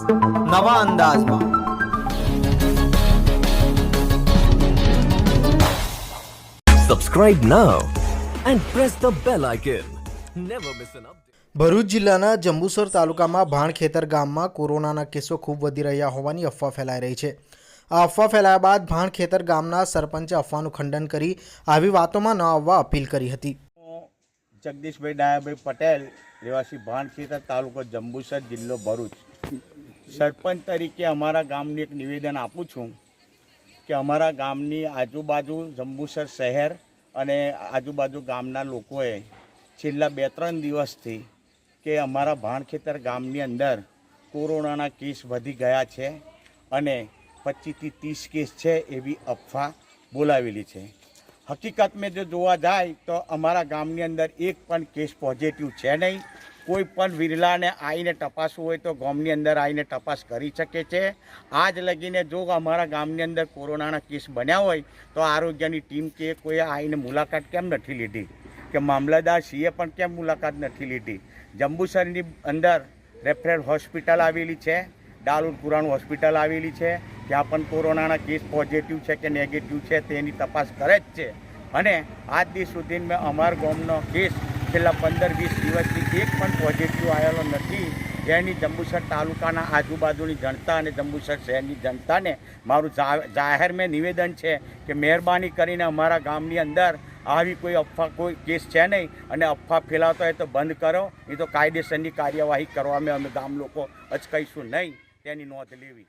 નવા અંદાજમાં. Subscribe now and press the bell icon never miss an update. Bharuch જિલ્લાના જંબુસર તાલુકામાં ભાણખેતર ગામમાં કોરોનાના કેસો ખૂબ વધી રહ્યા હોવાની અફવા ફેલાઈ રહી છે. આ અફવા ફેલાયા બાદ ભાણખેતર ગામના સરપંચે અફવાનું ખંડન કરી આવી વાતોમાં ન આવવા અપીલ કરી હતી. જગદીશભાઈ ડાયાભાઈ પટેલ રહેવાસી ભાણખેતર તાલુકો જંબુસર જિલ્લો ભરૂચ. સરપંચ તરીકે અમારા ગામને એક નિવેદન આપું છું કે અમારા ગામની આજુબાજુ જંબુસર શહેર અને આજુબાજુ ગામના લોકોએ છેલ્લા બે ત્રણ દિવસથી કે અમારા ભાણખેતર ગામની અંદર કોરોનાના કેસ વધી ગયા છે અને પચીસથી ત્રીસ કેસ છે એવી અફવા બોલાવેલી છે. હકીકત મેં જો જોવા જાય તો અમારા ગામની અંદર એક પણ કેસ પોઝિટિવ છે નહીં. કોઈ પણ વિરલાને આવીને તપાસવું હોય તો ગામની અંદર આવીને તપાસ કરી શકે છે. આજ લગીને જો અમારા ગામની અંદર કોરોનાના કેસ બન્યા હોય તો આરોગ્યની ટીમ કે કોઈ આવીને મુલાકાત કેમ નથી લીધી? કે મામલતદાર સીએ પણ કેમ મુલાકાત નથી લીધી? જંબુસરની અંદર રેફરલ હોસ્પિટલ આવેલી છે ડાલુર પુરાણ હોસ્પિટલ આવેલી છે ત્યાં પણ કોરોનાના કેસ પોઝિટિવ છે કે નેગેટિવ છે તેની તપાસ કરે જ છે. અને આજ દિવસ સુધી મેં અમારા ગામનો કેસ છેલ્લા પંદર વીસ દિવસથી એક પણ પોઝિટિવ આવેલો નથી. જેની જંબુસર તાલુકાના આજુબાજુની જનતા અને જંબુસર શહેરની જનતાને મારું જા- જાહેર મેં નિવેદન છે કે મહેરબાની કરીને અમારા ગામની અંદર આવી કોઈ અફવા, કોઈ કેસ છે નહીં અને અફવા ફેલાવતો હોય તો બંધ કરો. નહીં તો કાયદેસરની કાર્યવાહી કરવામાં અમે ગામ લોકો અચકાઈશું નહીં. તેની નોંધ લેવી.